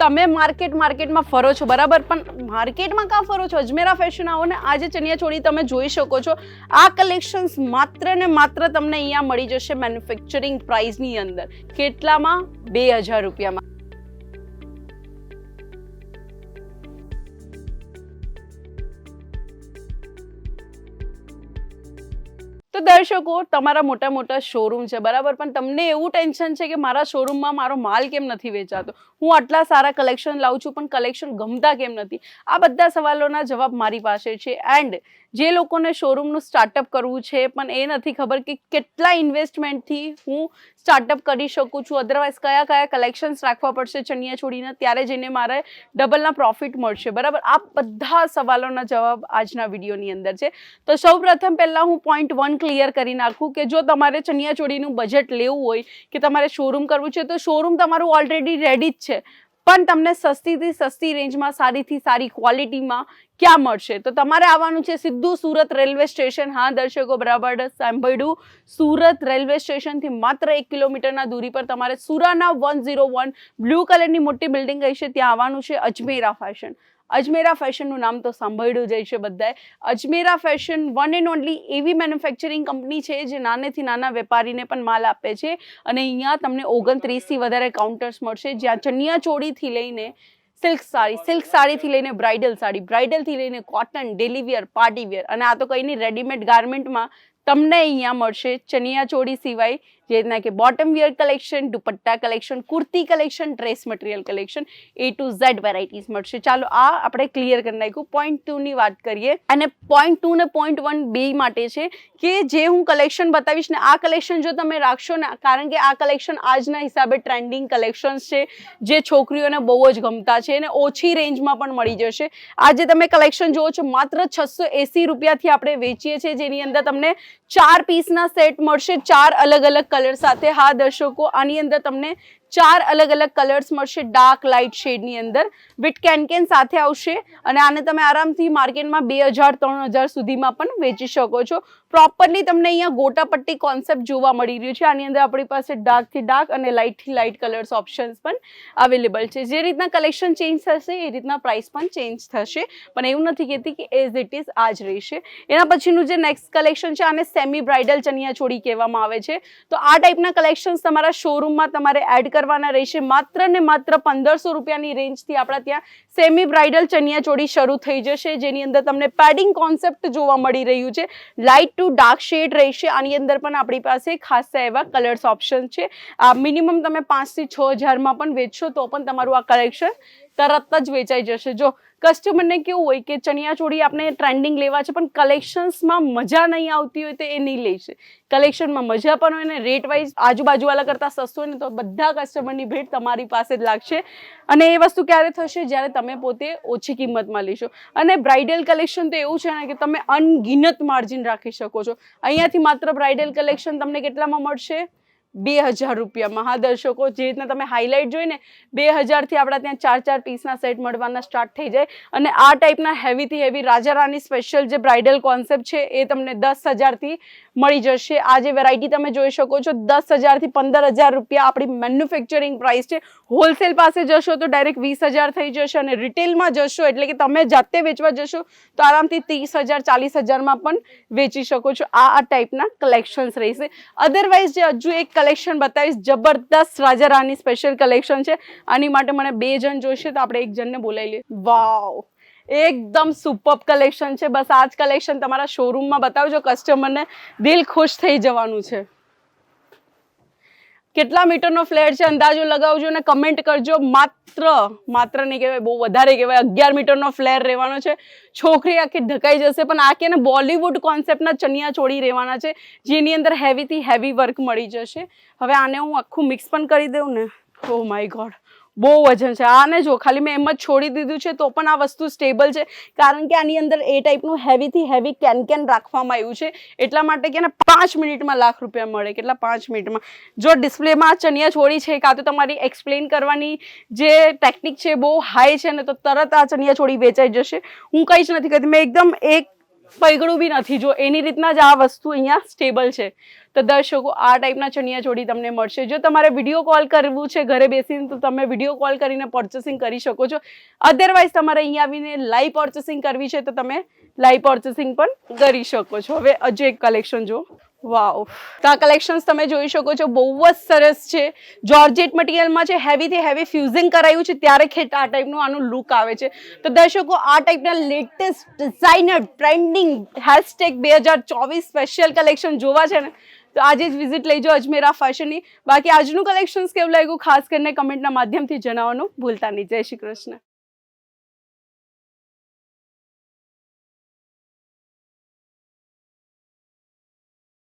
તમે માર્કેટ માર્કેટમાં ફરો છો, બરાબર? પણ માર્કેટમાં કાં ફરો છો? અજમેરા ફેશન આવો ને આજે ચણિયા ચોળી તમે જોઈ શકો છો. આ કલેક્શન્સ માત્ર ને માત્ર તમને અહીંયા મળી જશે મેન્યુફેક્ચરિંગ પ્રાઇસની અંદર. કેટલામાં? બે હજાર રૂપિયામાં. દર્શકો, તમારા મોટા મોટા શોરૂમ છે, બરાબર? પણ તમને એવું ટેન્શન છે કે મારા શોરૂમમાં મારો માલ કેમ નથી વેચાતો? હું આટલા સારા કલેક્શન લાવું છું, પણ કલેક્શન ગમતા કેમ નથી? આ બધા સવાલોના જવાબ મારી પાસે છે. એન્ડ જે લોકોને શોરૂમનું સ્ટાર્ટઅપ કરવું છે, પણ એ નથી ખબર કે કેટલા ઇન્વેસ્ટમેન્ટથી હું સ્ટાર્ટઅપ કરી શકું છું. અદરવાઇઝ કયા કયા કલેક્શન્સ રાખવા પડશે ચણિયા છોડીને, ત્યારે જઈને મારે ડબલના પ્રોફિટ મળશે. બરાબર? આ બધા સવાલોના જવાબ આજના વિડીયોની અંદર છે. તો સૌ પ્રથમ પહેલાં હું પોઈન્ટ વન ક્લિયર કરી નાખું કે જો તમારે ચણિયા ચોળીનું બજેટ લેવું હોય કે તમારે શોરૂમ કરવું છે, તો શોરૂમ તમારું ઓલરેડી રેડી જ છે. પણ તમને સસ્તીથી સસ્તી રેન્જમાં, સારીથી સારી ક્વોલિટીમાં ક્યાં મળશે? તો તમારે આવવાનું છે સીધું સુરત રેલવે સ્ટેશન. હા, દર્શકો, બરાબર સાંભળ્યું. સુરત રેલવે સ્ટેશનથી માત્ર એક કિલોમીટરના દૂરી પર તમારે Surana one zero one blue કલરની મોટી બિલ્ડિંગ હશે ત્યાં આવવાનું છે અજમેરા ફેશન. અજમેરા ફેશનનું નામ તો સાંભળ્યું જ છે બધાએ. Ajmera fashion one and only એવી મેન્યુફેક્ચરિંગ કંપની છે જે નાનેથી નાના વેપારીને પણ માલ આપે છે. અને અહીંયા તમને ઓગણત્રીસથી વધારે કાઉન્ટર્સ મળશે. જ્યાં ચણિયા ચોળીથી લઈને સિલ્ક સાડી સિલ્ક સાડીથી લઈને બ્રાઇડલ સાડી બ્રાઇડલથી લઈને cotton daily wear party wear અને આ તો કંઈ નહીં રેડીમેડ ગાર્મેન્ટમાં તમને અહીંયા મળશે ચણિયા ચોળી સિવાય જે રીતના કે bottom wear collection dupatta collection kurti collection dress material collection A to Z varieties મળશે. ચાલો આ આપણે ક્લિયર કરી નાખ્યું. પોઈન્ટ ટુની વાત કરીએ. અને પોઈન્ટ ટુ ને પોઈન્ટ વન બે માટે છે કે જે હું કલેક્શન બતાવીશ ને આ કલેક્શન જો તમે રાખશો ને, કારણ કે આ કલેક્શન આજના હિસાબે ટ્રેન્ડિંગ કલેક્શન્સ છે, જે છોકરીઓને બહુ જ ગમતા છે અને ઓછી રેન્જમાં પણ મળી જશે. આજે તમે કલેક્શન જુઓ છો, માત્ર છસો એસી રૂપિયાથી આપણે વેચીએ છીએ, જેની અંદર તમને ચાર પીસના સેટ મળશે, ચાર અલગ અલગ કલર સાથે હા દર્શકો આની અંદર તમને ચાર અલગ અલગ કલર્સ મળશે ડાર્ક લાઇટ શેડની અંદર. વિથ કેન કેન સાથે આવશે અને આને તમે આરામથી માર્કેટમાં બે હજાર, ત્રણ હજાર સુધીમાં પણ વેચી શકો છો. પ્રોપરલી તમને અહીંયા ગોટાપટ્ટી કોન્સેપ્ટ જોવા મળી રહ્યું છે. આની અંદર આપણી પાસે ડાર્કથી ડાર્ક અને લાઇટથી લાઇટ કલર્સ ઓપ્શન્સ પણ અવેલેબલ છે. જે રીતના કલેક્શન ચેન્જ થશે, એ રીતના પ્રાઇસ પણ ચેન્જ થશે. પણ એવું નથી કહેતી કે એઝ ઇટ ઇઝ આ જ રહેશે. એના પછીનું જે નેક્સ્ટ કલેક્શન છે, આને સેમી બ્રાઇડલ ચણિયા ચોળી કહેવામાં આવે છે. તો આ ટાઈપના કલેક્શન્સ તમારા શોરૂમમાં તમારે એડ કરવાના રહેશે. માત્ર ને માત્ર પંદરસો રૂપિયાની રેન્જથી આપણા ત્યાં સેમી બ્રાઇડલ ચણિયા ચોળી શરૂ થઈ જશે. જેની અંદર તમને પેડિંગ કોન્સેપ્ટ જોવા મળી રહ્યું છે. લાઇટ ટુ ડાર્ક શેડ રહેશે. આની અંદર પણ આપણી પાસે ખાસા એવા કલર્સ ઓપ્શન છે. આ મિનિમમ તમે પાંચથી છ હજારમાં પણ વેચશો તો પણ તમારું આ કલેક્શન તરત જ વેચાઈ જશે. જો કસ્ટમરને કેવું હોય કે ચણિયા ચોળી આપણે ટ્રેન્ડિંગ લેવા છે, પણ કલેક્શન્સમાં મજા નહીં આવતી હોય તો એ નહીં લેશે કલેક્શનમાં મજા પણ હોય ને રેટ વાઇઝ આજુબાજુવાળા કરતાં સસ્તું હોય ને તો બધા કસ્ટમરની ભેટ તમારી પાસે જ લાગશે. અને એ વસ્તુ ક્યારે થશે? જ્યારે તમે પોતે ઓછી કિંમતમાં લેશો. અને બ્રાઇડલ કલેક્શન તો એવું છે ને કે તમે અનગિનત માર્જિન રાખી શકો છો. અહીંયાથી માત્ર બ્રાઇડલ કલેક્શન તમને કેટલામાં મળશે? બે હજાર રૂપિયામાં હા દર્શકો જે રીતના તમે હાઇલાઇટ જોઈને બે હજારથી આપણા ત્યાં ચાર ચાર પીસના સેટ મળવાના સ્ટાર્ટ થઈ જાય. અને આ ટાઈપના હેવીથી હેવી રાજા રાની સ્પેશિયલ જે બ્રાઇડલ કોન્સેપ્ટ છે, એ તમને દસ હજારથી મળી જશે. આ જે વેરાયટી તમે જોઈ શકો છો, દસ હજારથી પંદર હજાર રૂપિયા આપણી મેન્યુફેક્ચરિંગ પ્રાઇસ છે. હોલસેલ પાસે જશો તો ડાયરેક્ટ વીસ હજાર થઈ જશે અને રિટેલમાં જશો એટલે કે તમે જાતે વેચવા જશો, તો આરામથી ત્રીસ હજાર, ચાલીસ હજારમાં પણ વેચી શકો છો. આ આ ટાઈપના કલેક્શન્સ રહેશે. અધરવાઇઝ જે હજુ એક કલેક્શન બતાવીશ. જબરદસ્ત રાજા રાની સ્પેશિયલ કલેક્શન છે. આની માટે મને બે જણ જોઈશે તો આપણે એક જણને બોલાવી લઈએ. વાવ! એકદમ સુપર કલેક્શન છે. બસ આ જ કલેક્શન તમારા શોરૂમમાં બતાવજો. કસ્ટમરને દિલ ખુશ થઈ જવાનું છે. કેટલા મીટરનો ફ્લેટ છે અંદાજો લગાવજો અને કમેન્ટ કરજો. માત્ર માત્ર નહીં કહેવાય, બહુ વધારે કહેવાય. અગિયાર મીટરનો ફ્લેર રહેવાનો છે. છોકરી આખી ઢકાઈ જશે, પણ આ કે બોલિવૂડ કોન્સેપ્ટના ચણિયા ચોળી રહેવાના છે, જેની અંદર હેવીથી હેવી વર્ક મળી જશે. હવે આને હું આખું મિક્સ પણ કરી દઉં ને. ઓ માય ગોડ બહુ વજન છે. આને જો, ખાલી મેં એમ જ છોડી દીધું છે, તો પણ આ વસ્તુ સ્ટેબલ છે. કારણ કે આની અંદર એ ટાઈપનું હેવીથી હેવી કેન કેન રાખવામાં આવ્યું છે. એટલા માટે કે પાંચ મિનિટમાં લાખ રૂપિયા મળે. કેટલા? પાંચ મિનિટમાં. જો ડિસ્પ્લેમાં ચણિયા છોડી છે, કાં તો તમારી એક્સપ્લેન કરવાની જે ટેકનિક છે બહુ હાઈ છે ને, તો તરત આ ચણિયા છોડી વેચાઈ જશે. હું કંઈ જ નથી કહેતી મેં એકદમ એક પૈગડું બી નથી. જો એની રીતના જ આ વસ્તુ અહીંયા સ્ટેબલ છે. તો દર્શકો, આ ટાઈપના ચણિયા ચોળી તમને મળશે. જો તમારે વીડિયો કોલ કરવું છે ઘરે બેસીને, તો તમે વીડિયો કોલ કરીને પર્ચેસિંગ કરી શકો છો. અધરવાઇઝ તમારે અહીંયા આવીને લાઈવ પર્ચેસિંગ કરવી છે, તો તમે લાઈવ પર્ચેસિંગ પણ કરી શકો છો. હવે હજુ એક કલેક્શન જો વાવ. તો આ કલેક્શન્સ તમે જોઈ શકો છો, બહુ જ સરસ છે. જોર્જેટ મટીરિયલમાં છે હેવીથી હેવી ફ્યુઝિંગ કરાયું છે, ત્યારે ખેટ આ ટાઈપનું આનું લુક આવે છે. તો દર્શકો, આ ટાઈપના લેટેસ્ટ ડિઝાઇનર ટ્રેન્ડિંગ હેશટેગ બે હજાર ચોવીસ સ્પેશિયલ કલેક્શન જોવા છે ને, તો આજે જ વિઝિટ લેજો અજમેરા ફેશનની બાકી આજનું કલેક્શન્સ કેવું લાગ્યું? ખાસ કરીને કમેન્ટના માધ્યમથી જણાવવાનું ભૂલતા નહીં. જય શ્રી કૃષ્ણ.